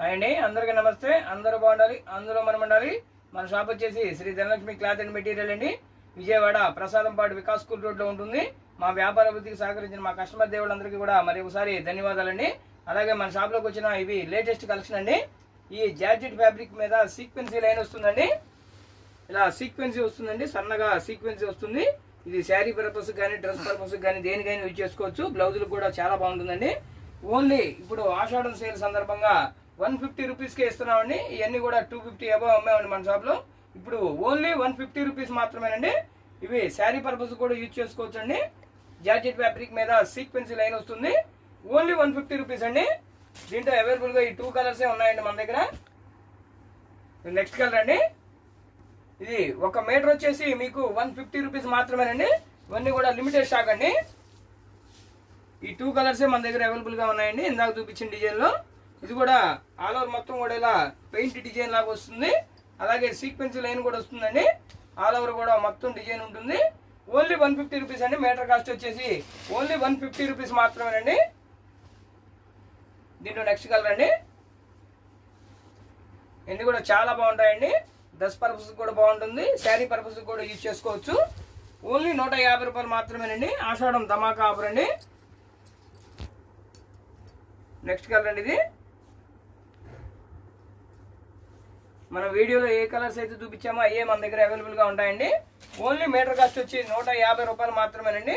Hi అండి అందరికీ నమస్తే. అందరూ బాగుండాలి అందరూ మనం ఉండాలి మన షాప్ వచ్చేసి Shri Dhanalakshmi cloth and material అండి. విజయవాడ ప్రసాదంపాడు వికాస్ స్కూల్ రోడ్లో ఉంటుంది. మా వ్యాపార అభివృద్ధికి సహకరించిన మా కస్టమర్ దేవుళ్ళందరికీ కూడా మరి ఒకసారి ధన్యవాదాలండి. అలాగే మన షాప్లోకి వచ్చిన ఇవి లేటెస్ట్ కలెక్షన్ అండి. ఈ జార్జెట్ ఫ్యాబ్రిక్ మీద సీక్వెన్సీ లైన్ వస్తుందండి. ఇలా సీక్వెన్సీ వస్తుందండి సన్నగా సీక్వెన్సీ వస్తుంది. ఇది శారీ పర్పస్ కానీ డ్రెస్ పర్పస్ కానీ దేనికైనా యూజ్ చేసుకోవచ్చు. బ్లౌజులు కూడా చాలా బాగుంటుందండి. ఓన్లీ ఇప్పుడు ఆషాఢం సేల్ సందర్భంగా వన్ ఫిఫ్టీ రూపీస్కే ఇస్తున్నామండి. ఇవన్నీ కూడా టూ ఫిఫ్టీ అబవ్ అమ్మామండి మన షాప్లో. ఇప్పుడు ఓన్లీ వన్ ఫిఫ్టీ రూపీస్ మాత్రమేనండి. ఇవి శారీ పర్పస్ కూడా యూజ్ చేసుకోవచ్చండి. జార్జెట్ ఫ్యాబ్రిక్ మీద సీక్వెన్సీ లైన్ వస్తుంది. ఓన్లీ వన్ ఫిఫ్టీ రూపీస్ అండి. దీంట్లో అవైలబుల్గా ఈ టూ కలర్సే ఉన్నాయండి మన దగ్గర. నెక్స్ట్ కలర్ అండి. ఇది ఒక మీటర్ వచ్చేసి మీకు వన్ ఫిఫ్టీ రూపీస్ మాత్రమేనండి. ఇవన్నీ కూడా లిమిటెడ్ స్టాక్ అండి. ఈ టూ కలర్సే మన దగ్గర అవైలబుల్గా ఉన్నాయండి. ఇందాక చూపించిన డిజైన్లో. ఇది కూడా ఆల్ ఓవర్ మొత్తం కూడా ఇలా పెయింట్ డిజైన్ లాగా వస్తుంది. అలాగే సీక్వెన్స్ లైన్ కూడా వస్తుందండి. ఆల్ ఓవర్ కూడా మొత్తం డిజైన్ ఉంటుంది. ఓన్లీ వన్ ఫిఫ్టీ రూపీస్ అండి. మీటర్ కాస్ట్ వచ్చేసి ఓన్లీ వన్ ఫిఫ్టీ రూపీస్ మాత్రమేనండి. దీంట్లో నెక్స్ట్ కలర్ అండి. ఇన్ని కూడా చాలా బాగుంటాయండి. డ్రెస్ పర్పస్ కూడా బాగుంటుంది. శారీ పర్పస్ కూడా యూజ్ చేసుకోవచ్చు. ఓన్లీ నూట యాభై రూపాయలు మాత్రమేనండి. ఆషాఢం ధమాకా ఆఫర్ అండి. నెక్స్ట్ కలర్ అండి ఇది. మన వీడియోలో ఏ కలర్స్ అయితే చూపించామో అయ్యే మన దగ్గర అవైలబుల్గా ఉంటాయండి. ఓన్లీ మీటర్ కాస్ట్ వచ్చి నూట యాభై రూపాయలు మాత్రమేనండి.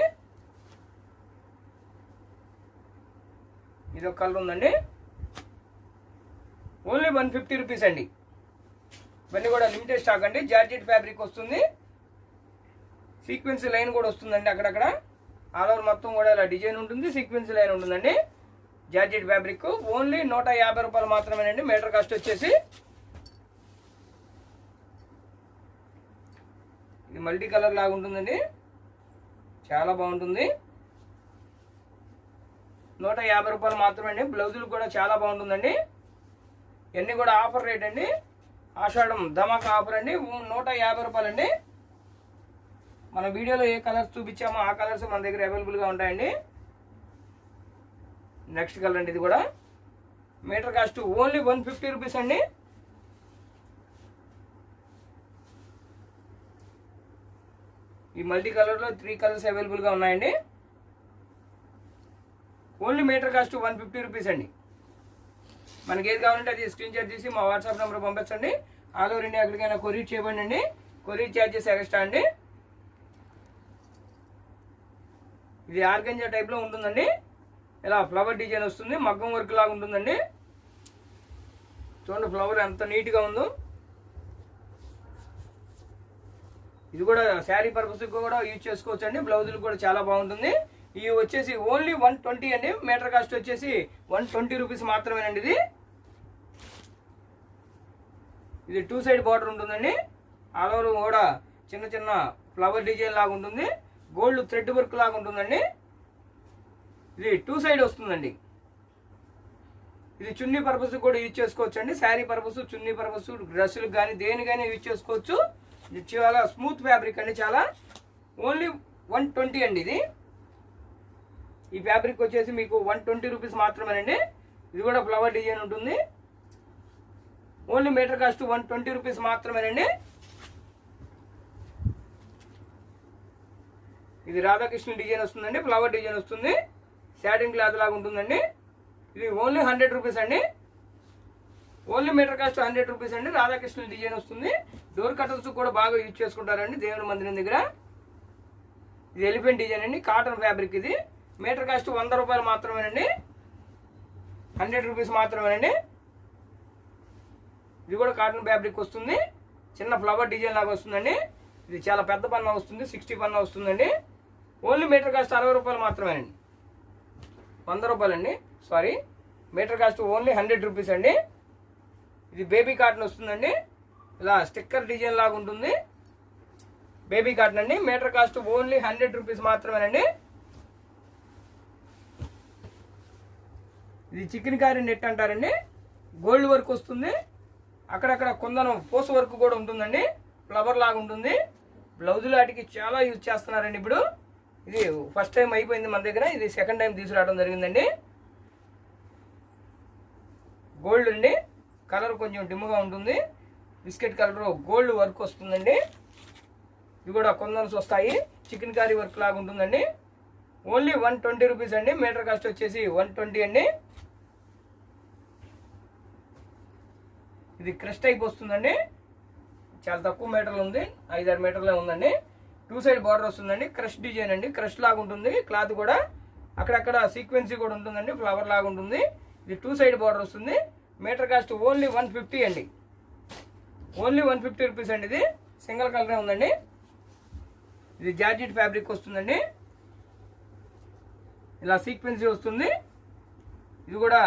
ఇది ఒక కలర్ ఉందండి. ఓన్లీ వన్ ఫిఫ్టీ రూపీస్ అండి. ఇవన్నీ కూడా లిమిటెడ్ స్టాక్ అండి. జార్జెట్ ఫ్యాబ్రిక్ వస్తుంది. సీక్వెన్స్ లైన్ కూడా వస్తుందండి అక్కడక్కడ. ఆల్ ఓవర్ మొత్తం కూడా ఇలా డిజైన్ ఉంటుంది సీక్వెన్స్ లైన్ ఉంటుందండి. జార్జెట్ ఫ్యాబ్రిక్ ఓన్లీ నూట యాభై రూపాయలు మాత్రమేనండి. మీటర్ కాస్ట్ వచ్చేసి ఇది మల్టీ కలర్ లాగా ఉంటుందండి. చాలా బాగుంటుంది. నూట యాభై రూపాయలు మాత్రమే అండి బ్లౌజులు కూడా చాలా బాగుంటుందండి. ఇవన్నీ కూడా ఆఫర్ రేట్ అండి. ఆషాఢం ధమాకా ఆఫర్ అండి. నూట యాభై రూపాయలు అండి మన వీడియోలో ఏ కలర్స్ చూపించామో ఆ కలర్స్ మన దగ్గర అవైలబుల్గా ఉంటాయండి. నెక్స్ట్ కలర్ అండి ఇది కూడా. Metre cost only one fifty rupees అండి. ఈ మల్టీ కలర్లో త్రీ కలర్స్ అవైలబుల్గా ఉన్నాయండి. Only metre cost one fifty rupees అండి. మనకి ఏది కావాలంటే అది స్క్రీన్ షాట్ తీసి మా వాట్సాప్ నెంబర్ పంపించండి. ఆల్ ఓవర్ ఇండియా ఎక్కడికైనా కొరియర్ చేయబండి అండి కొరియర్ ఛార్జెస్ ఎక్స్ట్రా అండి. ఇది ఆర్గంజా టైప్లో ఉంటుందండి. ఇలా ఫ్లవర్ డిజైన్ వస్తుంది. మగ్గం వర్క్ లాగా ఉంటుందండి. చూడండి ఫ్లవర్ ఎంత నీట్గా ఉందో. ఇది కూడా శారీ పర్పస్ కూడా యూజ్ చేసుకోవచ్చు అండి బ్లౌజులు కూడా చాలా బాగుంటుంది. ఇవి వచ్చేసి ఓన్లీ వన్ ట్వంటీ అండి. మీటర్ కాస్ట్ వచ్చేసి వన్ ట్వంటీ రూపీస్ మాత్రమేనండి ఇది. ఇది టూ సైడ్ బార్డర్ ఉంటుందండి. ఆల్ ఓవర్ కూడా చిన్న చిన్న ఫ్లవర్ డిజైన్ లాగా ఉంటుంది. గోల్డ్ థ్రెడ్ వర్క్ లాగా ఉంటుందండి. ఇది టూ సైడ్ వస్తుందండి. ఇది చున్నీ పర్పస్ కూడా యూజ్ చేసుకోవచ్చు అండి శారీ పర్పస్ చున్నీ పర్పస్ డ్రెస్సులకు కానీ దేనికైనా యూజ్ చేసుకోవచ్చు. ఇది చాలా స్మూత్ ఫ్యాబ్రిక్ అండి చాలా. ఓన్లీ వన్ ట్వంటీ అండి ఇది. ఈ ఫ్యాబ్రిక్ వచ్చేసి మీకు వన్ ట్వంటీ రూపీస్ మాత్రమేనండి. ఇది కూడా ఫ్లవర్ డిజైన్ ఉంటుంది. Only metre cost one twenty rupees మాత్రమేనండి. ఇది రాధాకృష్ణ డిజైన్ వస్తుందండి ఫ్లవర్ డిజైన్ వస్తుంది. శాటిన్ క్లాత్ లాగా ఉంటుందండి. ఇది ఓన్లీ హండ్రెడ్ రూపీస్ అండి. Only metre cost hundred rupees అండి. రాధాకృష్ణ డిజైన్ వస్తుంది. డోర్ కటర్స్ కూడా బాగా యూజ్ చేసుకుంటారండి దేవుని మందిరం దగ్గర. ఇది ఎలిఫెంట్ డిజైన్ అండి. కాటన్ ఫ్యాబ్రిక్ ఇది. మీటర్ కాస్ట్ వంద రూపాయలు మాత్రమేనండి. హండ్రెడ్ రూపీస్ మాత్రమేనండి. ఇది కూడా కాటన్ ఫ్యాబ్రిక్ వస్తుంది. చిన్న ఫ్లవర్ డిజైన్ లాగా వస్తుందండి. ఇది చాలా పెద్ద పన్న వస్తుంది. సిక్స్టీ పన్న వస్తుందండి. ఓన్లీ మీటర్ కాస్ట్ అరవై రూపాయలు మాత్రమేనండి. వంద రూపాయలండి. Sorry. Metre cost only hundred rupees అండి. ఇది బేబీ కాటన్ వస్తుందండి. ఇలా స్టిక్కర్ డిజైన్ లాగా ఉంటుంది. బేబీ కాటన్ అండి. Metre cost only hundred rupees మాత్రమేనండి. ఇది చికెన్ కారీ నెట్ అంటారండి. గోల్డ్ వర్క్ వస్తుంది. అక్కడక్కడ కొందనం పూస వర్క్ కూడా ఉంటుందండి. ఫ్లవర్ లాగా ఉంటుంది. బ్లౌజ్ లాటికి చాలా యూజ్ చేస్తున్నారండి ఇప్పుడు. ఇది ఫస్ట్ టైం అయిపోయింది మన దగ్గర. ఇది సెకండ్ టైం తీసుకురావడం జరిగిందండి. గోల్డ్ అండి. కలర్ కొంచెం డిమ్గా ఉంటుంది. బిస్కెట్ కలర్ గోల్డ్ వర్క్ వస్తుందండి. ఇవి కూడా కొందన్స్ వస్తాయి. చికెన్ కర్రీ వర్క్ లాగా ఉంటుందండి. ఓన్లీ వన్ ట్వంటీ రూపీస్ అండి. మీటర్ కాస్ట్ వచ్చేసి వన్ ట్వంటీ అండి. ఇది క్రష్ టైప్ వస్తుందండి. చాలా తక్కువ మీటర్లు ఉంది. ఐదారు మీటర్లే ఉందండి. టూ సైడ్ బార్డర్ వస్తుందండి. క్రష్ డిజైన్ అండి. క్రష్ లాగా ఉంటుంది. క్లాత్ కూడా అక్కడక్కడ సీక్వెన్సీ కూడా ఉంటుందండి. ఫ్లవర్ లాగా ఉంటుంది. ఇది టూ సైడ్ బార్డర్ వస్తుంది. Metre cost only one fifty అండి. ఓన్లీ వన్ ఫిఫ్టీ రూపీస్ అండి ఇది. సింగిల్ కలరే ఉందండి. ఇది జార్జెట్ ఫ్యాబ్రిక్ వస్తుందండి. ఇలా సీక్వెన్సీ వస్తుంది. ఇది కూడా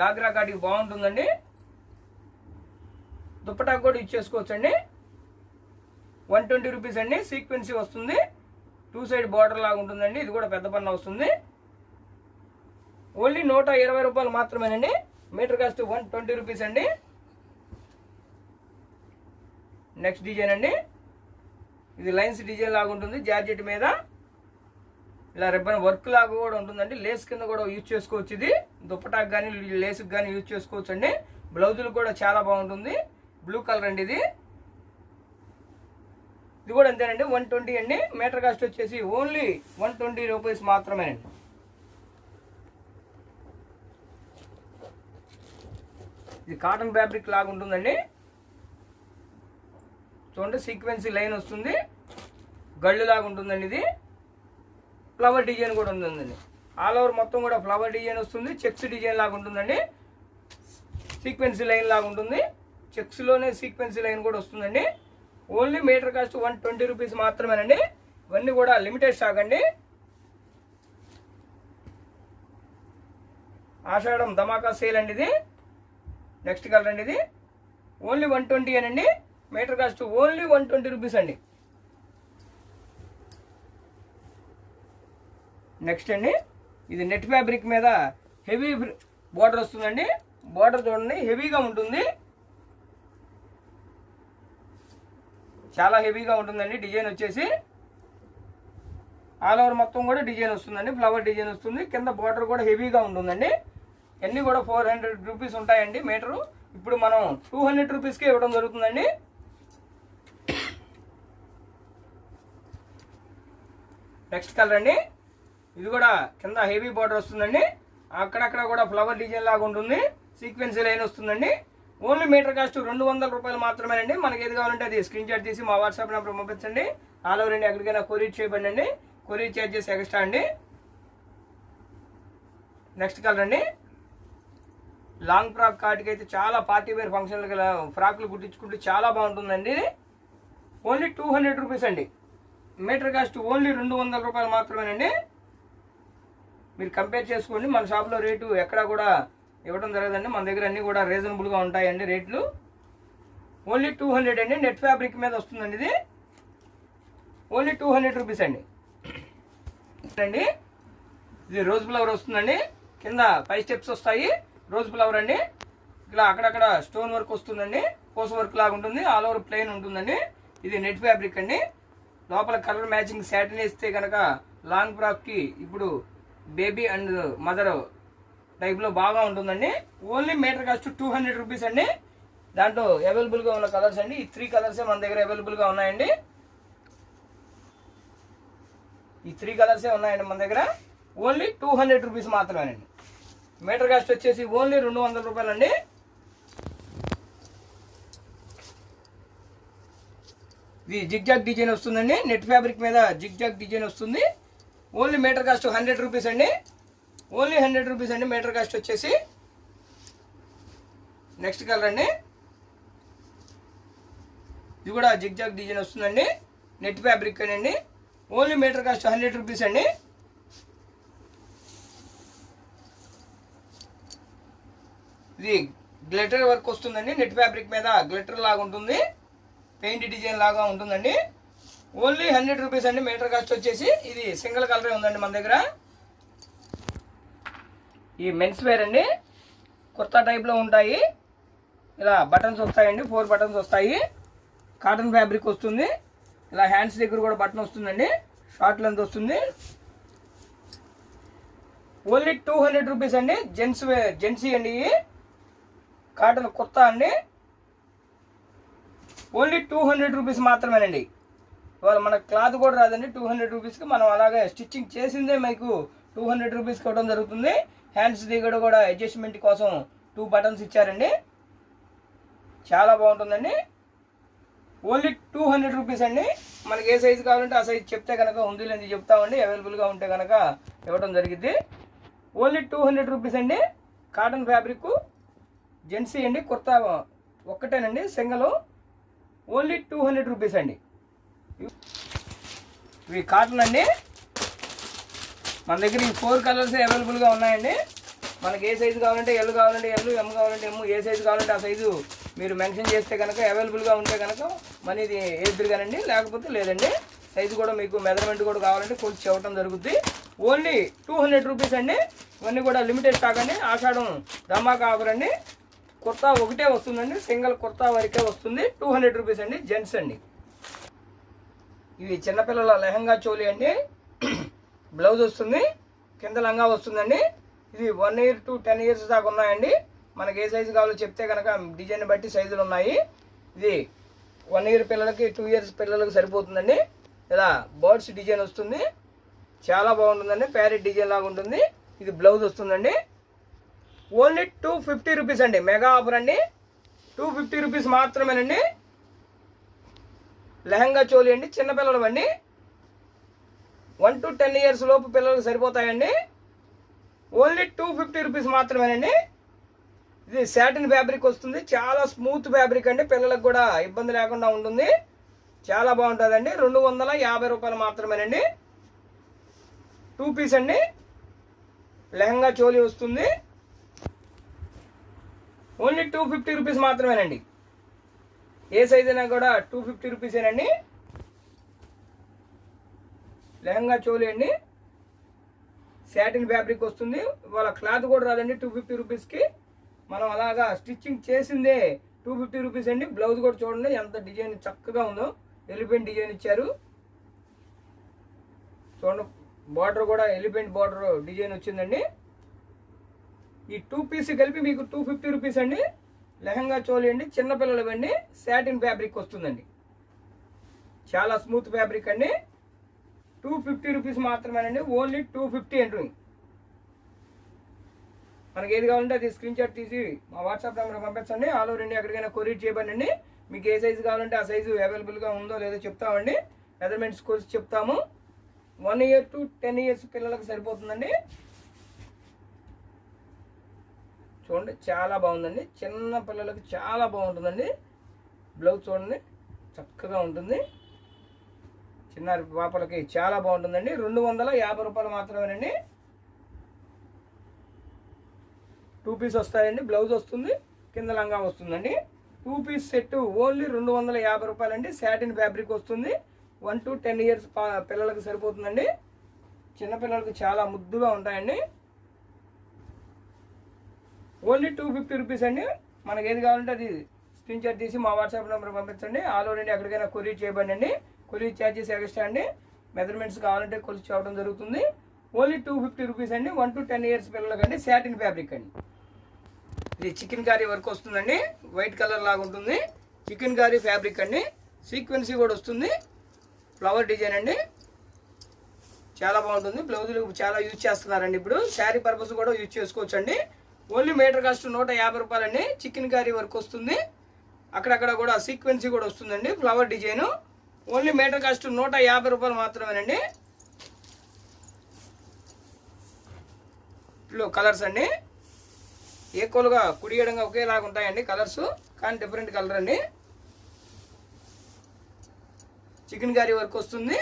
గాగ్రా కాటికి బాగుంటుందండి. దుప్పటాకు కూడా ఇచ్చేసుకోవచ్చు అండి వన్ ట్వంటీ రూపీస్ అండి. సీక్వెన్సీ వస్తుంది. టూ సైడ్ బార్డర్ లాగా ఉంటుందండి. ఇది కూడా పెద్ద పన్న వస్తుంది. ఓన్లీ నూట ఇరవై రూపాయలు మాత్రమేనండి. Metre cost one twenty rupees అండి. నెక్స్ట్ డిజైన్ అండి. ఇది లైన్స్ డిజైన్ లాగా ఉంటుంది జార్జెట్ మీద. ఇలా రిబ్బన్ వర్క్ లాగా కూడా ఉంటుందండి. లేస్ కింద కూడా యూజ్ చేసుకోవచ్చు ఇది. దుప్పటాకు కానీ లేస్కి కానీ యూజ్ చేసుకోవచ్చు అండి. బ్లౌజులు కూడా చాలా బాగుంటుంది. బ్లూ కలర్ అండి ఇది. ఇది కూడా అంతేనండి వన్ ట్వంటీ అండి. మీటర్ కాస్ట్ వచ్చేసి ఓన్లీ వన్ ట్వంటీ రూపీస్ మాత్రమేనండి. ఇది కాటన్ ఫ్యాబ్రిక్ లాగా ఉంటుందండి. చూడండి సీక్వెన్సీ లైన్ వస్తుంది. గళ్ళు లాగా ఉంటుందండి ఇది. ఫ్లవర్ డిజైన్ కూడా ఉంటుందండి. ఆల్ ఓవర్ మొత్తం కూడా ఫ్లవర్ డిజైన్ వస్తుంది. చెక్స్ డిజైన్ లాగా ఉంటుందండి. సీక్వెన్సీ లైన్ లాగా ఉంటుంది. చెక్స్లోనే సీక్వెన్సీ లైన్ కూడా వస్తుందండి. Only metre cost one twenty rupees మాత్రమేనండి. ఇవన్నీ కూడా లిమిటెడ్ స్టాక్ అండి. ఆషాఢం ధమాకా సేల్ అండి ఇది. నెక్స్ట్ కలర్ అండి ఇది. ఓన్లీ వన్ ట్వంటీ అనండి. Metre cost only one twenty rupees అండి. నెక్స్ట్ అండి. ఇది నెట్ ఫ్యాబ్రిక్ మీద హెవీ బార్డర్ వస్తుందండి. బార్డర్ చూడండి హెవీగా ఉంటుంది. చాలా హెవీగా ఉంటుందండి. డిజైన్ వచ్చేసి ఆల్ ఓవర్ మొత్తం కూడా డిజైన్ వస్తుందండి. ఫ్లవర్ డిజైన్ వస్తుంది. కింద బార్డర్ కూడా హెవీగా ఉంటుందండి. అన్నీ కూడా ఫోర్ హండ్రెడ్ రూపీస్ ఉంటాయండి మీటరు. ఇప్పుడు మనం టూ హండ్రెడ్ రూపీస్కి ఇవ్వడం జరుగుతుందండి. నెక్స్ట్ కలర్ అండి. ఇది కూడా కింద హెవీ బార్డర్ వస్తుందండి. అక్కడక్కడ కూడా ఫ్లవర్ డిజైన్ లాగా ఉంటుంది. సీక్వెన్సీ లైన్ వస్తుందండి. ఓన్లీ మీటర్ కాస్ట్ రెండు వందల రూపాయలు మాత్రమేనండి. మనకి ఏది కావాలంటే అది స్క్రీన్ షాట్ తీసి మా వాట్సాప్ నెంబర్ పంపించండి. ఆల్ ఓవర్ ఇండియా ఎక్కడికైనా కొరియర్ చేయబడి అండి కొరియర్ చార్జెస్ ఎక్స్ట్రా అండి. నెక్స్ట్ కలర్ అండి. లాంగ్ ఫ్రాక్ కాటికి అయితే చాలా పార్టీ వేర్ ఫంక్షన్లకి ఫ్రాక్లు కుట్టించుకుంటే చాలా బాగుంటుందండి. ఓన్లీ టూ హండ్రెడ్ రూపీస్ అండి. మీటర్ కాస్ట్ ఓన్లీ రెండు వందల రూపాయలు మాత్రమేనండి. మీరు కంపేర్ చేసుకోండి మన షాప్లో రేటు ఎక్కడా కూడా ఇవ్వడం జరగదండి. మన దగ్గర అన్నీ కూడా రీజనబుల్గా ఉంటాయండి రేట్లు. ఓన్లీ టూ హండ్రెడ్ అండి. నెట్ ఫ్యాబ్రిక్ మీద వస్తుందండి ఇది. ఓన్లీ టూ హండ్రెడ్ రూపీస్ అండి. అండి ఇది రోజ్ ఫ్లవర్ వస్తుందండి. కింద ఫైవ్ స్టెప్స్ వస్తాయి. రోజ్ ఫ్లవర్ అండి. ఇలా అక్కడక్కడ స్టోన్ వర్క్ వస్తుందండి. కోస వర్క్ లాగా ఉంటుంది. ఆల్ ఓవర్ ప్లెయిన్ ఉంటుందండి. ఇది నెట్ ఫ్యాబ్రిక్ అండి. లోపల కలర్ మ్యాచింగ్ శాటిన్ వేస్తే కనుక లాంగ్ ఫ్రాక్కి ఇప్పుడు బేబీ అండ్ మదర్ టైప్లో బాగా ఉంటుందండి. Only metre cost two hundred rupees అండి. దాంట్లో అవైలబుల్గా ఉన్న కలర్స్ అండి. ఈ త్రీ కలర్సే మన దగ్గర అవైలబుల్గా ఉన్నాయండి. ఈ త్రీ కలర్సే ఉన్నాయండి మన దగ్గర. ఓన్లీ టూ హండ్రెడ్ రూపీస్ మాత్రమేనండి. మీటర్ కాస్ట్ వచ్చేసి ఓన్లీ రెండు వందల రూపాయలండి. ఇది జిగ్జాగ్ డిజైన్ వస్తుందండి. నెట్ ఫ్యాబ్రిక్ మీద జిగ్జాగ్ డిజైన్ వస్తుంది. Only metre cost hundred rupees అండి. ఓన్లీ హండ్రెడ్ రూపీస్ అండి మీటర్ కాస్ట్ వచ్చేసి. నెక్స్ట్ కలర్ అండి. ఇది కూడా జిగ్జాగ్ డిజైన్ వస్తుందండి. నెట్ ఫ్యాబ్రిక్ అండి. Only metre cost hundred rupees అండి. ఇది గ్లిటర్ వర్క్ వస్తుందండి. నెట్ ఫ్యాబ్రిక్ మీద గ్లిటర్ లాగా ఉంటుంది. పెయింట్ డిజైన్ లాగా ఉంటుందండి. ఓన్లీ హండ్రెడ్ రూపీస్ అండి. మీటర్ కాస్ట్ వచ్చేసి ఇది సింగిల్ కలరే ఉందండి మన దగ్గర. ఈ మెన్స్ వేర్ అండి. కుర్తా టైప్లో ఉంటాయి. ఇలా బటన్స్ వస్తాయండి. ఫోర్ బటన్స్ వస్తాయి. కాటన్ ఫ్యాబ్రిక్ వస్తుంది. ఇలా హ్యాండ్స్ దగ్గర కూడా బటన్ వస్తుందండి. షార్ట్ లెంత్ వస్తుంది. ఓన్లీ టూ హండ్రెడ్ రూపీస్ అండి. జెంట్స్ వే జెంట్సీ అండి ఇవి. కాటన్ కుర్తా అండి. ఓన్లీ టూ హండ్రెడ్ రూపీస్ మాత్రమేనండి. ఇవాళ మన క్లాత్ కూడా రాదండి. టూ హండ్రెడ్ రూపీస్కి మనం అలాగే స్టిచ్చింగ్ చేసిందే మీకు టూ హండ్రెడ్ రూపీస్కి ఇవ్వడం జరుగుతుంది. హ్యాండ్స్ దిగడ కూడా అడ్జస్ట్మెంట్ కోసం టూ బటన్స్ ఇచ్చారండి. చాలా బాగుంటుందండి. ఓన్లీ టూ హండ్రెడ్ రూపీస్ అండి. మనకి ఏ సైజు కావాలంటే ఆ సైజు చెప్తే కనుక ఉంది లేని చెప్తామండి. అవైలబుల్గా ఉంటే కనుక ఇవ్వడం జరిగింది. ఓన్లీ టూ హండ్రెడ్ రూపీస్ అండి. కాటన్ ఫ్యాబ్రిక్ జెంట్సీ అండి kurta ఒక్కటేనండి single only two hundred rupees అండి. ఇవి కాటన్ అండి. మన దగ్గర ఈ ఫోర్ కలర్స్ అవైలబుల్గా ఉన్నాయండి. మనకి ఏ సైజు కావాలంటే ఎల్లు కావాలంటే ఎల్లు ఎమ్ కావాలంటే ఎమ్ ఏ సైజు కావాలంటే ఆ సైజు మీరు మెన్షన్ చేస్తే కనుక అవైలబుల్గా ఉంటే కనుక మనీ ఇది ఎదురుగానండి లేకపోతే లేదండి. సైజు కూడా మీకు మెజర్మెంట్ కూడా కావాలంటే కొంచెం ఇవ్వటం జరుగుద్ది. ఓన్లీ టూ హండ్రెడ్ రూపీస్ అండి. ఇవన్నీ కూడా లిమిటెడ్ స్టాక్ అండి. ఆషాఢం ధమాకా ఆఫర్ అండి. కుర్తా ఒకటే వస్తుందండి సింగిల్ కుర్తా వరకే వస్తుంది. టూ హండ్రెడ్ రూపీస్ అండి జెంట్స్ అండి. ఇవి చిన్నపిల్లల లెహంగా చోలి అండి. బ్లౌజ్ వస్తుంది కింద లంగా వస్తుందండి. ఇది one year to ten years దాకా ఉన్నాయండి. మనకి ఏ సైజు కావాలో చెప్తే కనుక డిజైన్ బట్టి సైజులు ఉన్నాయి. ఇది వన్ ఇయర్ పిల్లలకి టూ ఇయర్స్ పిల్లలకి సరిపోతుందండి. ఇలా బర్డ్స్ డిజైన్ వస్తుంది. చాలా బాగుంటుందండి ప్యారెట్ డిజైన్ లాగా ఉంటుంది. ఇది బ్లౌజ్ వస్తుందండి. ఓన్లీ టూ ఫిఫ్టీ రూపీస్ అండి. మెగా ఆఫర్ అండి. టూ ఫిఫ్టీ రూపీస్ మాత్రమేనండి. లెహంగా చోలి అండి చిన్నపిల్లలు అండి. వన్ టు టెన్ ఇయర్స్ లోపు పిల్లలకు సరిపోతాయండి. ఓన్లీ టూ ఫిఫ్టీ రూపీస్ మాత్రమేనండి. ఇది సాటిన్ ఫ్యాబ్రిక్ వస్తుంది. చాలా స్మూత్ ఫ్యాబ్రిక్ అండి. పిల్లలకు కూడా ఇబ్బంది లేకుండా ఉంటుంది. చాలా బాగుంటుందండి. రెండు వందల యాభై రూపాయలు మాత్రమేనండి. టూ పీస్ అండి. లెహంగా చోలి వస్తుంది. ఓన్లీ టూ ఫిఫ్టీ రూపీస్ మాత్రమేనండి. ఏ సైజ్ అయినా కూడా టూ ఫిఫ్టీ రూపీసేనండి. లెహంగా చోలి అండి. శాటిన్ ఫ్యాబ్రిక్ వస్తుంది. వాళ్ళ క్లాత్ కూడా రాదండి టూ ఫిఫ్టీ రూపీస్కి. మనం అలాగా స్టిచ్చింగ్ చేసిందే టూ ఫిఫ్టీ రూపీస్ అండి. బ్లౌజ్ కూడా చూడండి ఎంత డిజైన్ చక్కగా ఉందో. ఎలిఫెంట్ డిజైన్ ఇచ్చారు. చూడండి బార్డర్ కూడా ఎలిఫెంట్ బార్డర్ డిజైన్ వచ్చిందండి. ఈ టూ పీస్ కలిపి మీకు టూ ఫిఫ్టీ రూపీస్ అండి. లెహంగా చోలి అండి చిన్నపిల్లలు ఇవ్వండి శాటిన్ ఫ్యాబ్రిక్ వస్తుందండి. చాలా స్మూత్ ఫ్యాబ్రిక్ అండి. టూ ఫిఫ్టీ రూపీస్ మాత్రమేనండి ఓన్లీ టూ ఫిఫ్టీ అండి మనకి ఏది కావాలంటే అది స్క్రీన్ షాట్ తీసి మా వాట్సాప్ నెంబర్ పంపించండి. ఆల్ ఓవర్ ఇండియా ఎక్కడికైనా కొరియర్ చేయబడండి మీకు ఏ సైజు కావాలంటే ఆ సైజు అవైలబుల్గా ఉందో లేదో చెప్తామండి. మెజర్మెంట్స్ కోర్స్ చెప్తాము. One year to ten years పిల్లలకు సరిపోతుందండి. చూడండి చాలా బాగుందండి. చిన్న పిల్లలకు చాలా బాగుంటుందండి. బ్లౌజ్ చూడండి చక్కగా ఉంటుంది. చిన్న పాపలకి చాలా బాగుంటుందండి. రెండు వందల యాభై రూపాయలు మాత్రమేనండి. టూ పీస్ వస్తాయండి. బ్లౌజ్ వస్తుంది. కింద లంగా వస్తుందండి. టూ పీస్ సెట్ ఓన్లీ రెండు వందల యాభై రూపాయలండి. శాటిన్ ఫ్యాబ్రిక్ వస్తుంది. వన్ టు టెన్ ఇయర్స్ పిల్లలకు సరిపోతుందండి. చిన్నపిల్లలకు చాలా ముద్దుగా ఉంటాయండి. ఓన్లీ టూ ఫిఫ్టీ రూపీస్ అండి. మనకి ఏది కావాలంటే అది స్క్రీన్ షాట్ తీసి మా వాట్సాప్ నెంబర్ పంపించండి. ఆల్ ఓవర్ ఇండియా ఎక్కడికైనా కొరియర్ చేయబడి అండి కొరియర్ ఛార్జెస్ ఎక్స్ట్రా అండి. మెజర్మెంట్స్ కావాలంటే కొలిచి చూడడం జరుగుతుంది. ఓన్లీ టూ ఫిఫ్టీ రూపీస్ అండి. వన్ టు టెన్ ఇయర్స్ పిల్లలకండి. శాటిన్ ఫ్యాబ్రిక్ అండి. ఇది చికెన్ కారీ వర్క్ వస్తుందండి. వైట్ కలర్ లాగా ఉంటుంది. చికెన్ కారీ ఫ్యాబ్రిక్ అండి. సీక్వెన్సీ కూడా వస్తుంది. ఫ్లవర్ డిజైన్ అండి. చాలా బాగుంటుంది. బ్లౌజులు చాలా యూజ్ చేస్తున్నారండి ఇప్పుడు. శారీ పర్పస్ కూడా యూజ్ చేసుకోవచ్చు అండి ఓన్లీ మీటర్ కాస్ట్ నూట యాభై రూపాయలండి. చికెన్ కారీ వర్క్ వస్తుంది. అక్కడక్కడ కూడా సీక్వెన్సీ కూడా వస్తుందండి. Flower design. Only metre cost నూట యాభై రూపాయలు మాత్రమేనండి. ఇట్లో కలర్స్ అండి. ఈక్వల్గా కుడియడంగా ఒకేలాగా ఉంటాయండి కలర్స్ కానీ డిఫరెంట్ కలర్ అండి. చికెన్ కర్రీ వర్క్ వస్తుంది.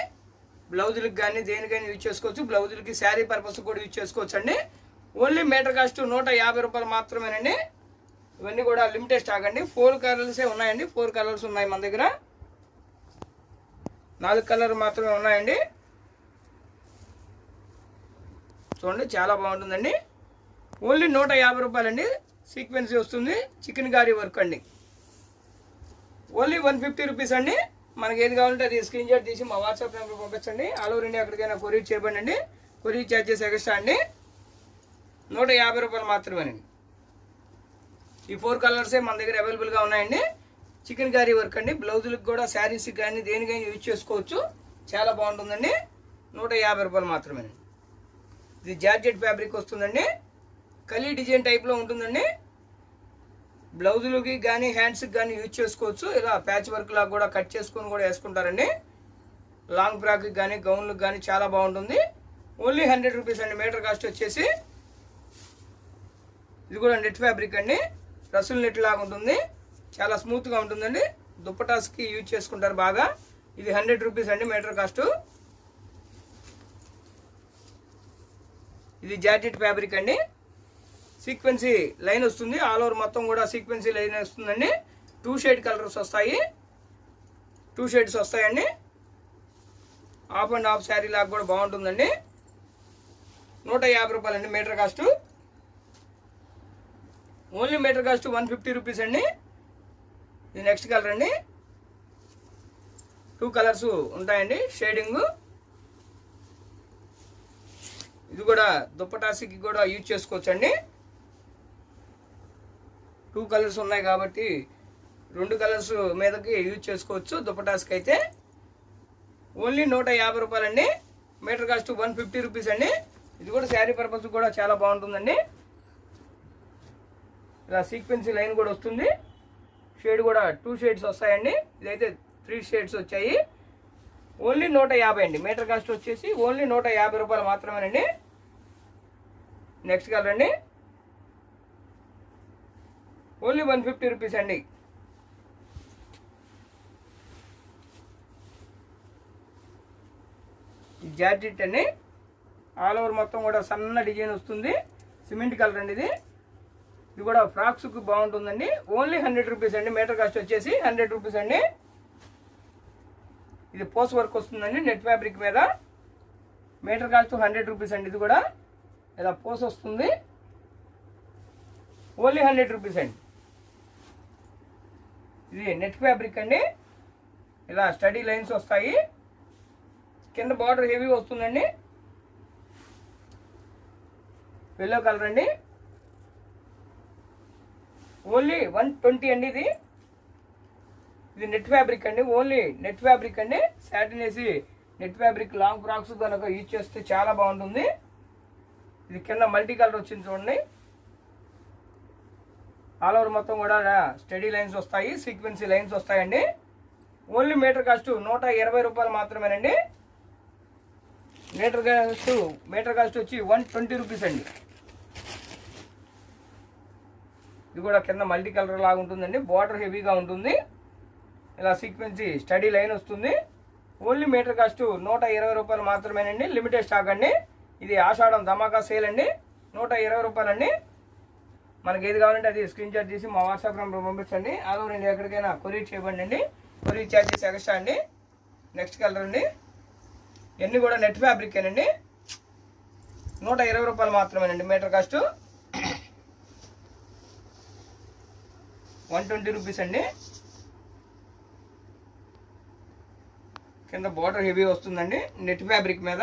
బ్లౌజులకు కానీ దేనికైనా యూజ్ చేసుకోవచ్చు. బ్లౌజులకి శారీ పర్పస్ కూడా యూజ్ చేసుకోవచ్చు అండి ఓన్లీ మీటర్ కాస్ట్ నూట యాభై రూపాయలు మాత్రమేనండి. ఇవన్నీ కూడా లిమిటెడ్ స్టాక్ అండి. ఫోర్ కలర్సే ఉన్నాయండి. ఫోర్ కలర్స్ ఉన్నాయి మన దగ్గర. నాలుగు కలర్ మాత్రమే ఉన్నాయండి. చూడండి చాలా బాగుంటుందండి. ఓన్లీ నూట యాభై రూపాయలండి. సీక్వెన్సీ వస్తుంది. చికెన్ గారీ వర్క్ అండి. ఓన్లీ వన్ ఫిఫ్టీ రూపీస్ అండి. మనకి ఏది కావాలంటే అది స్క్రీన్ షాట్ తీసి మా వాట్సాప్ నెంబర్ పంపించండి ఆల్ ఓవర్ ఇండియా ఎక్కడికైనా కొరియర్ చేయబడి అండి కొరియర్ ఛార్జెస్ ఎక్స్ట్రా అండి. నూట యాభై రూపాయలు మాత్రమేనండి. ఈ ఫోర్ కలర్సే మన దగ్గర అవైలబుల్గా ఉన్నాయండి. చికెన్ కర్రీ వర్క్ అండి. బ్లౌజులకు కూడా శారీస్కి కానీ దేనికైనా యూజ్ చేసుకోవచ్చు. చాలా బాగుంటుందండి. నూట యాభై రూపాయలు మాత్రమేనండి. ఇది జార్జెట్ ఫ్యాబ్రిక్ వస్తుందండి. కలీ డిజైన్ టైప్లో ఉంటుందండి. బ్లౌజులకి కానీ హ్యాండ్స్కి కానీ యూజ్ చేసుకోవచ్చు. ఇలా ప్యాచ్ వర్క్ లాగా కూడా కట్ చేసుకొని కూడా వేసుకుంటారండి. లాంగ్ ఫ్రాక్కి కానీ గౌన్లకు కానీ చాలా బాగుంటుంది. ఓన్లీ హండ్రెడ్ రూపీస్ అండి. మీటర్ కాస్ట్ వచ్చేసి ఇది కూడా నెట్ ఫ్యాబ్రిక్ అండి. రసుల్ నెట్ లాగా ఉంటుంది. చాలా స్మూత్గా ఉంటుందండి. దుప్పటాస్కి యూజ్ చేసుకుంటారు బాగా. ఇది హండ్రెడ్ రూపీస్ అండి మీటర్ కాస్ట్ ఇది జార్జెట్ ఫ్యాబ్రిక్ అండి. సీక్వెన్సీ లైన్ వస్తుంది. ఆల్ ఓవర్ మొత్తం కూడా సీక్వెన్సీ లైన్ వస్తుందండి. టూ షేడ్ కలర్స్ వస్తాయి. టూ షేడ్స్ వస్తాయండి. ఆఫ్ అండ్ హాఫ్ శారీ లాగా కూడా బాగుంటుందండి. నూట యాభై రూపాయలండి metre cost only metre cost one fifty rupees అండి. ఇది నెక్స్ట్ కలర్ అండి. టూ కలర్స్ ఉంటాయండి షేడింగ్. ఇది కూడా దుప్పటాసికి కూడా యూజ్ చేసుకోవచ్చు అండి టూ కలర్స్ ఉన్నాయి కాబట్టి రెండు కలర్స్ మీదకి యూజ్ చేసుకోవచ్చు దుప్పటాస్కి అయితే. ఓన్లీ నూట యాభై రూపాయలండి. Metre cost one fifty rupees అండి. ఇది కూడా శారీ పర్పస్ కూడా చాలా బాగుంటుందండి. ఇలా సీక్వెన్సీ లైన్ కూడా వస్తుంది. షేడ్ కూడా టూ షేడ్స్ వస్తాయండి. ఇదైతే త్రీ షేడ్స్ వచ్చాయి. ఓన్లీ నూట యాభై అండి. మీటర్ కాస్ట్ వచ్చేసి ఓన్లీ నూట యాభై రూపాయలు మాత్రమేనండి. నెక్స్ట్ కలర్ అండి. ఓన్లీ వన్ ఫిఫ్టీ రూపీస్ అండి. ఈ జార్జెట్ అండి. ఆల్ ఓవర్ మొత్తం కూడా సన్న డిజైన్ వస్తుంది. సిమెంట్ కలర్ అండి ఇది. ఇది కూడా ఫ్రాక్స్కి బాగుంటుందండి. ఓన్లీ హండ్రెడ్ రూపీస్ అండి. మీటర్ కాస్ట్ వచ్చేసి హండ్రెడ్ రూపీస్ అండి. ఇది పోస్ట్ వర్క్ వస్తుందండి నెట్ ఫ్యాబ్రిక్ మీద. మీటర్ కాస్ట్ హండ్రెడ్ రూపీస్ అండి ఇది కూడా. ఇలా పోస్ వస్తుంది. ఓన్లీ హండ్రెడ్ రూపీస్ అండి. ఇది నెట్ ఫ్యాబ్రిక్ అండి. ఇలా స్టడీ లైన్స్ వస్తాయి. కింద బార్డర్ హెవీ వస్తుందండి. ఎల్లో కలర్ అండి. ఓన్లీ వన్ ట్వంటీ అండి ఇది. ఇది నెట్ ఫ్యాబ్రిక్ అండి ఓన్లీ నెట్ ఫ్యాబ్రిక్ అండి. శాటిన్ వేసి నెట్ ఫ్యాబ్రిక్ లాంగ్ ఫ్రాక్స్ కనుక యూజ్ చేస్తే చాలా బాగుంటుంది. ఇది కింద మల్టీ కలర్ వచ్చింది చూడండి. ఆల్ ఓవర్ మొత్తం కూడా స్టడీ లైన్స్ వస్తాయి సీక్వెన్సీ లైన్స్ వస్తాయండి. ఓన్లీ మీటర్ కాస్ట్ నూట ఇరవై రూపాయలు మాత్రమేనండి. మీటర్ కాస్ట్ మీటర్ కాస్ట్ వచ్చి వన్ ట్వంటీ రూపీస్ అండి. ఇది కూడా కింద మల్టీ కలర్ లాగా ఉంటుందండి. బార్డర్ హెవీగా ఉంటుంది. ఇలా సీక్వెన్సీ స్టడీ లైన్ వస్తుంది. ఓన్లీ మీటర్ కాస్ట్ నూట ఇరవై రూపాయలు మాత్రమేనండి. లిమిటెడ్ స్టాక్ అండి. ఇది ఆషాఢం ధమాకా సేల్ అండి. నూట ఇరవై రూపాయలండి. మనకి ఏది కావాలంటే అది స్క్రీన్ షాట్ చేసి మా వాట్సాప్ నెంబర్ పంపించండి. ఆల్ నేను ఎక్కడికైనా కొరియర్ చేయబండి అండి. కొరియర్ ఛార్జెస్ ఎక్స్ట్రా అండి. నెక్స్ట్ కలర్ అండి. ఇవన్నీ కూడా నెట్ ఫ్యాబ్రిక్ అండి నూట ఇరవై రూపాయలు మాత్రమేనండి metre cost. One twenty rupees అండి. కింద బార్డర్ హెవీ వస్తుందండి. నెట్ ఫ్యాబ్రిక్ మీద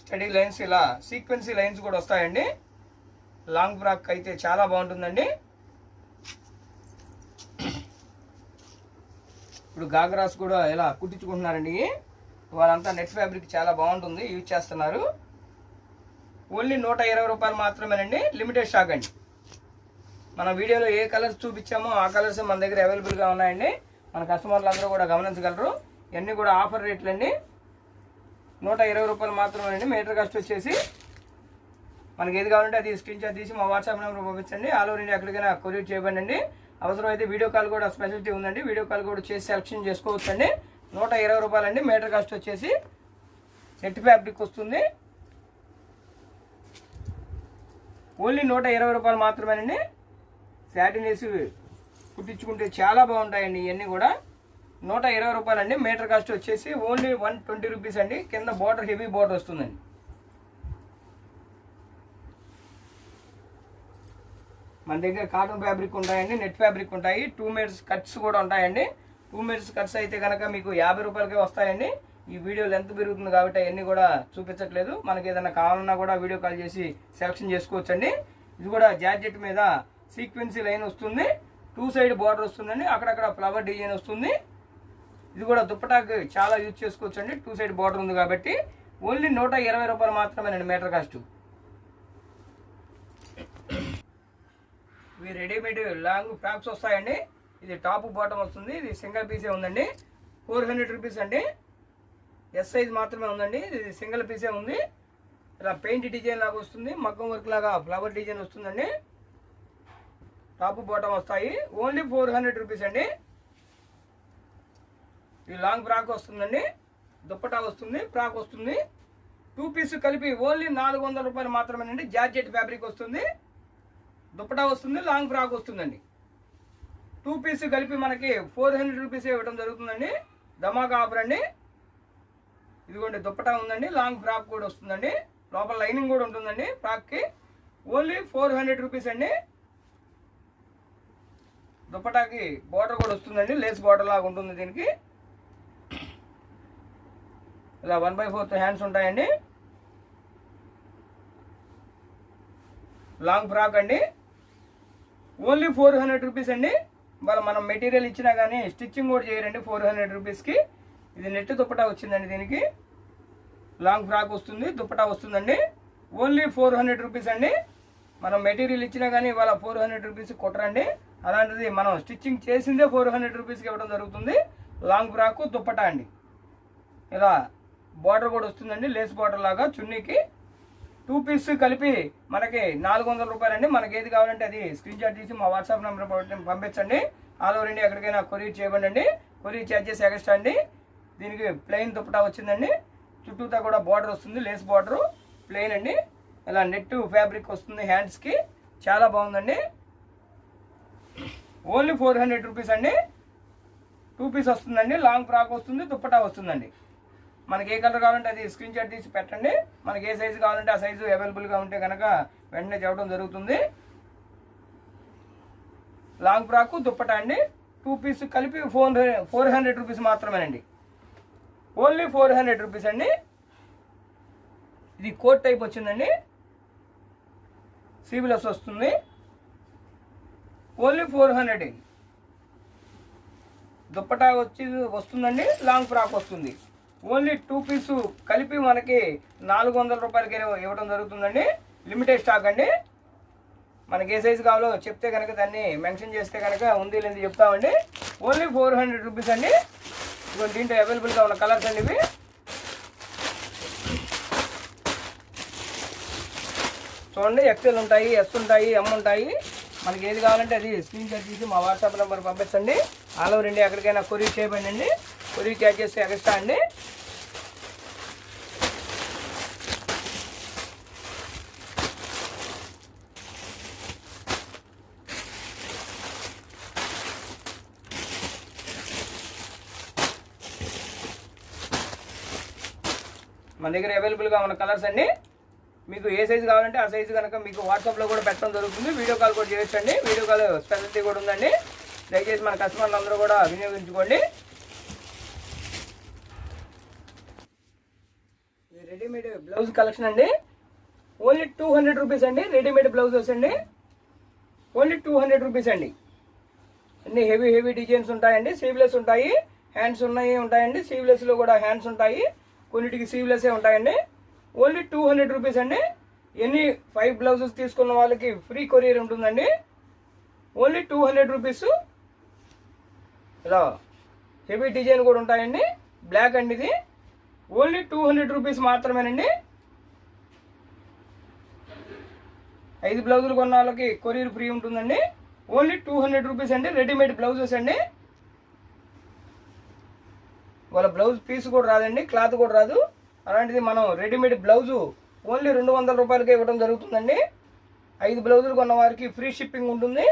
స్టడీ లైన్స్ ఇలా సీక్వెన్సీ లైన్స్ కూడా వస్తాయండి. లాంగ్ ఫ్రాక్ అయితే చాలా బాగుంటుందండి. ఇప్పుడు గాగ్రాస్ కూడా ఇలా కుట్టించుకుంటున్నారండి. వాళ్ళంతా నెట్ ఫ్యాబ్రిక్ చాలా బాగుంటుంది. యూజ్ చేస్తున్నారు. ఓన్లీ నూట ఇరవై రూపాయలు మాత్రమేనండి. లిమిటెడ్ స్టాక్ అండి. మన వీడియోలో ఏ కలర్స్ చూపించామో ఆ కలర్స్ మన దగ్గర అవైలబుల్గా ఉన్నాయండి. మన కస్టమర్లు అందరూ కూడా గమనించగలరు. ఇవన్నీ కూడా ఆఫర్ రేట్లు అండి. నూట ఇరవై రూపాయలు మాత్రమేనండి మీటర్ కాస్ట్ వచ్చేసి మనకి ఏది కావాలంటే అది స్క్రీన్ షాట్ తీసి మా వాట్సాప్ నెంబర్ పంపించండి. ఆల్ ఓవర్ ఇండియా ఎక్కడికైనా కొరియర్ చేయబండి అవసరమైతే వీడియో కాల్ కూడా స్పెషాలిటీ ఉందండి. వీడియో కాల్ కూడా చేసి సెలెక్షన్ చేసుకోవచ్చు అండి నూట ఇరవై రూపాయలండి మీటర్ కాస్ట్ వచ్చేసి నెట్ ఫ్యాబ్రిక్ వస్తుంది. ఓన్లీ నూట ఇరవై రూపాయలు మాత్రమేనండి. శాటిన్ కుట్టించుకుంటే చాలా బాగుంటాయండి. ఇవన్నీ కూడా నూట ఇరవై రూపాయలండి. మీటర్ కాస్ట్ వచ్చేసి ఓన్లీ వన్ ట్వంటీ రూపీస్ అండి. కింద బార్డర్ హెవీ బార్డర్ వస్తుందండి. మన దగ్గర కాటన్ ఫ్యాబ్రిక్ ఉంటాయండి నెట్ ఫ్యాబ్రిక్ ఉంటాయి. టూ మీటర్స్ కట్స్ కూడా ఉంటాయండి. టూ మీటర్స్ కట్స్ అయితే కనుక మీకు యాభై రూపాయలకే వస్తాయండి. ఈ వీడియో లెంత్ పెరుగుతుంది కాబట్టి అవన్నీ కూడా చూపించట్లేదు. మనకి ఏదైనా కావాలన్నా కూడా వీడియో కాల్ చేసి సెలక్షన్ చేసుకోవచ్చండి. ఇది కూడా జార్జెట్ మీద సీక్వెన్సీ లైన్ వస్తుంది టూ సైడ్ బార్డర్ వస్తుందండి అక్కడక్కడ ఫ్లవర్ డిజైన్ వస్తుంది. ఇది కూడా దుప్పటాకి చాలా యూజ్ చేసుకోవచ్చు అండి టూ సైడ్ బార్డర్ ఉంది కాబట్టి ఓన్లీ నూట ఇరవై రూపాయలు మాత్రమేనండి మీటర్ కాస్ట్ ఇవి రెడీమేడ్ లాంగ్ ఫ్రాక్స్ వస్తాయండి ఇది టాప్ బాటమ్ వస్తుంది ఇది సింగిల్ పీసే ఉందండి ఫోర్ హండ్రెడ్ రూపీస్ అండి. ఎస్ సైజ్ మాత్రమే ఉందండి ఇది సింగిల్ పీసే ఉంది. ఇలా పెయింట్ డిజైన్ లాగా వస్తుంది మగ్గం వర్క్ లాగా ఫ్లవర్ డిజైన్ వస్తుందండి. టాప్ బాటమ్ వస్తాయి. ఓన్లీ ఫోర్ హండ్రెడ్ రూపీస్ అండి. ఇది లాంగ్ ఫ్రాక్ వస్తుందండి. దుప్పటా వస్తుంది ఫ్రాక్ వస్తుంది. టూ పీస్ కలిపి ఓన్లీ నాలుగు వందల రూపాయలు మాత్రమేనండి. జార్జెట్ ఫ్యాబ్రిక్ వస్తుంది. దుప్పటా వస్తుంది లాంగ్ ఫ్రాక్ వస్తుందండి. టూ పీస్ కలిపి మనకి ఫోర్ హండ్రెడ్ రూపీస్ ఇవ్వడం జరుగుతుందండి. ధమాకా ఆఫర్ అండి. ఇదిగోండి దుప్పటా ఉందండి. లాంగ్ ఫ్రాక్ కూడా వస్తుందండి. లోపల లైనింగ్ కూడా ఉంటుందండి ఫ్రాక్కి. ఓన్లీ ఫోర్ హండ్రెడ్ రూపీస్ అండి. దుప్పటాకి బార్డర్ కూడా వస్తుందండి లేస్ బార్డర్ లాగా ఉంటుంది దీనికి. ఇలా వన్ బై ఫోర్త్ హ్యాండ్స్ ఉంటాయండి. లాంగ్ ఫ్రాక్ అండి. ఓన్లీ ఫోర్ హండ్రెడ్ రూపీస్ అండి. వాళ్ళ మనం మెటీరియల్ ఇచ్చినా కానీ స్టిచ్చింగ్ కూడా చేయరండి ఫోర్ హండ్రెడ్ రూపీస్కి ఇది నెట్ దుప్పటా వచ్చిందండి దీనికి. లాంగ్ ఫ్రాక్ వస్తుంది దుప్పటా వస్తుందండి. ఓన్లీ ఫోర్ హండ్రెడ్ రూపీస్ అండి. మనం మెటీరియల్ ఇచ్చినా కానీ ఇవాళ ఫోర్ హండ్రెడ్ రూపీస్ కొట్టరండి. అలాంటిది మనం స్టిచ్చింగ్ చేసిందే ఫోర్ హండ్రెడ్ రూపీస్కి ఇవ్వడం జరుగుతుంది. లాంగ్ ఫ్రాక్ దుప్పటా అండి. ఇలా బార్డర్ కూడా వస్తుందండి లేస్ బార్డర్ లాగా చున్నీకి. టూ పీస్ కలిపి మనకి నాలుగు వందల రూపాయలండి. మనకి ఏది కావాలంటే అది స్క్రీన్ షాట్ తీసి మా వాట్సాప్ నెంబర్ పంపించండి. ఆల్ ఓవర్ ఇండియా ఎక్కడికైనా కొరియర్ చేయబండి అండి కొరియర్ ఛార్జెస్ ఎక్స్ట్రా అండి. దీనికి ప్లెయిన్ దుప్పటా వచ్చిందండి. చుట్టూతా కూడా బార్డర్ వస్తుంది లేస్ బార్డర్. ప్లెయిన్ అండి. ఇలా నెట్ ఫ్యాబ్రిక్ వస్తుంది హ్యాండ్స్కి చాలా బాగుందండి. ఓన్లీ ఫోర్ హండ్రెడ్ రూపీస్ అండి. టూ పీస్ వస్తుందండి. లాంగ్ ఫ్రాక్ వస్తుంది దుప్పటా వస్తుందండి. మనకి ఏ కలర్ కావాలంటే అది స్క్రీన్ షాట్ తీసి పెట్టండి. మనకి ఏ సైజు కావాలంటే ఆ సైజు అవైలబుల్గా ఉంటే కనుక వెంటనే చెప్పడం జరుగుతుంది. లాంగ్ ఫ్రాకు దుప్పటా అండి. టూ పీస్ కలిపి ఫోర్ ఫోర్ హండ్రెడ్ రూపీస్ మాత్రమేనండి. ఓన్లీ ఫోర్ హండ్రెడ్ రూపీస్ అండి. ఇది కోట్ టైప్ వచ్చిందండి. సీబిలస్ వస్తుంది. ఓన్లీ ఫోర్ హండ్రెడ్ దుప్పటా వచ్చి వస్తుందండి లాంగ్ ఫ్రాక్ వస్తుంది. ఓన్లీ టూ పీసు కలిపి మనకి నాలుగు వందల రూపాయలకి ఇవ్వడం జరుగుతుందండి. లిమిటెడ్ స్టాక్ అండి. మనకి ఏ సైజు కావాలో చెప్తే కనుక దాన్ని మెన్షన్ చేస్తే కనుక ఉంది లేదు చెప్తామండి. ఓన్లీ ఫోర్ హండ్రెడ్ రూపీస్ అండి. ఇదిగో దీంట్లో అవైలబుల్గా ఉన్న కలర్స్ అండి ఇవి. చూడండి ఎక్సెల్ ఉంటాయి ఎస్ ఉంటాయి ఎం ఉంటాయి. మనకి ఏది కావాలంటే అది స్క్రీన్ షాట్ తీసి మా వాట్సాప్ నెంబర్ పంపించండి. ఆల్ ఓవర్ ఇండియా ఎక్కడికైనా కొరియర్ చేయబడి అండి కొరియర్ చేసి ఎక్స్ట్రా అండి. మన దగ్గర అవైలబుల్గా ఉన్న కలర్స్ అండి. మీకు ఏ సైజు కావాలంటే ఆ సైజు కనుక మీకు వాట్సాప్లో కూడా పెట్టడం జరుగుతుంది. వీడియో కాల్ కూడా చేయొచ్చండి. వీడియో కాల్ స్పెషాలిటీ కూడా ఉందండి. దయచేసి మన కస్టమర్లు అందరూ కూడా వినియోగించుకోండి. రెడీమేడ్ బ్లౌజ్ కలెక్షన్ అండి. ఓన్లీ టూ హండ్రెడ్ రూపీస్ అండి. రెడీమేడ్ బ్లౌజెస్ అండి. ఓన్లీ టూ హండ్రెడ్ రూపీస్ అండి. అన్ని హెవీ హెవీ డిజైన్స్ ఉంటాయండి. సీవ్లెస్ ఉంటాయి. హ్యాండ్స్ ఉన్నాయి ఉంటాయండి. సీవ్లెస్లో కూడా హ్యాండ్స్ ఉంటాయి. కొన్నిటికి సీవ్లెస్సే ఉంటాయండి. ఓన్లీ టూ హండ్రెడ్ రూపీస్ అండి. ఎన్ని ఫైవ్ బ్లౌజెస్ తీసుకున్న వాళ్ళకి ఫ్రీ కొరియర్ ఉంటుందండి. Only two hundred rupees. ఇలా హెవీ డిజైన్ కూడా ఉంటాయండి. బ్లాక్ అండి ఇది. ఓన్లీ టూ హండ్రెడ్ రూపీస్ మాత్రమేనండి. ఐదు బ్లౌజులు కొన్న వాళ్ళకి కొరియర్ ఫ్రీ ఉంటుందండి. ఓన్లీ టూ హండ్రెడ్ రూపీస్ అండి. రెడీమేడ్ బ్లౌజెస్ అండి. వాళ్ళ బ్లౌజ్ పీస్ కూడా రాదండి. క్లాత్ కూడా రాదు. అలాంటిది మనం రెడీమేడ్ బ్లౌజు ఓన్లీ రెండు వందల రూపాయలకే ఇవ్వడం జరుగుతుందండి. ఐదు బ్లౌజులు కొన్న వారికి ఫ్రీ షిప్పింగ్ ఉంటుంది.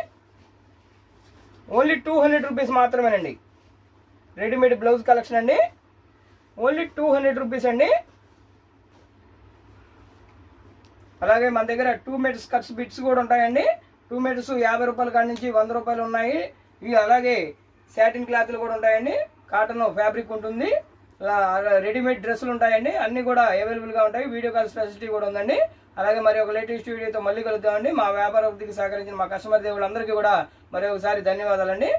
ఓన్లీ టూ హండ్రెడ్ రూపీస్ మాత్రమేనండి. రెడీమేడ్ బ్లౌజ్ కలెక్షన్ అండి. ఓన్లీ టూ హండ్రెడ్ రూపీస్ అండి. అలాగే మన దగ్గర టూ మీటర్స్ కట్స్ బిట్స్ కూడా ఉంటాయండి. టూ మీటర్స్ యాభై రూపాయల కాడి నుంచి వంద రూపాయలు ఉన్నాయి. ఇవి అలాగే సాటిన్ క్లాత్లు కూడా ఉంటాయండి. కాటన్ ఫ్యాబ్రిక్ ఉంటుంది. రెడీమేడ్ డ్రెస్సులు ఉంటాయండి. అన్నీ కూడా అవైలబుల్గా ఉంటాయి. వీడియో కాల్ ఫెసిలిటీ కూడా ఉందండి. అలాగే మరి ఒక లేటెస్ట్ వీడియోతో మళ్ళీ కలుద్దామండి. మా వ్యాపార అభివృద్ధికి సహకరించిన మా కస్టమర్ దేవుళ్ళందరికీ కూడా మరి ఒకసారి ధన్యవాదాలండి.